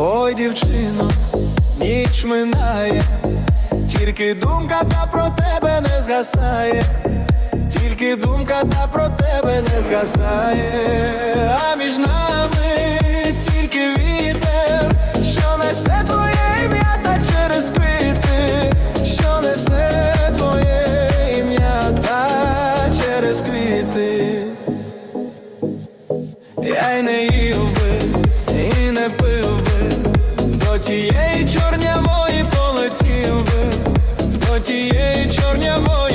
Ой, дівчино, ніч минає, тільки думка та про тебе не згасає, тільки думка та про тебе не згасає, а між нами тільки вітер, що несе твоє ім'я та через квіти, що несе твоє ім'я та через квіти. Я й не їв тієї чорнявої полетів би, до тієї чорнявої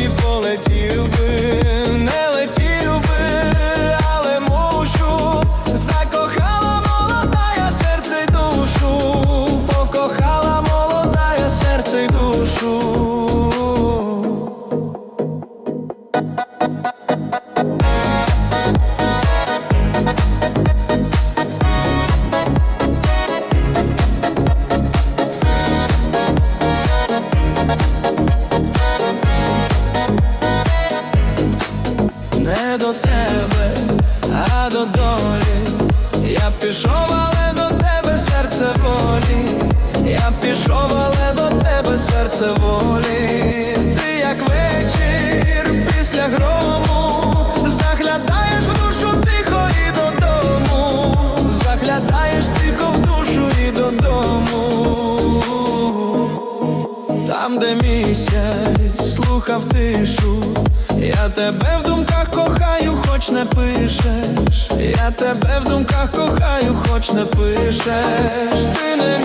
пішов, але до тебе серце волі. Ти як вечір після грому, заглядаєш в душу тихо і додому, заглядаєш тихо в душу і додому. Там, де місяць слухав тишу, я тебе в думках кохаю, хоч не пишеш. Я тебе в думках кохаю, хоч не пишеш. Ти не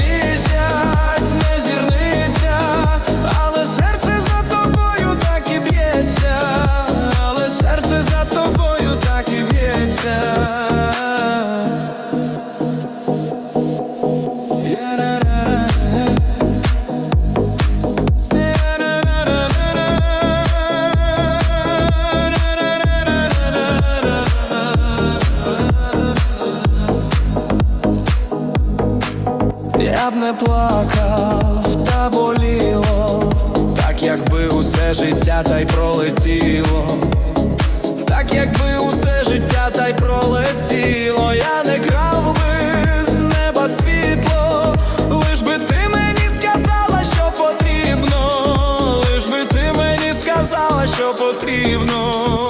б не плакав, та боліло, так якби усе життя та й пролетіло, так якби усе життя та й пролетіло, я не грав би з неба світло, лиш би ти мені сказала, що потрібно, лиш би ти мені сказала, що потрібно.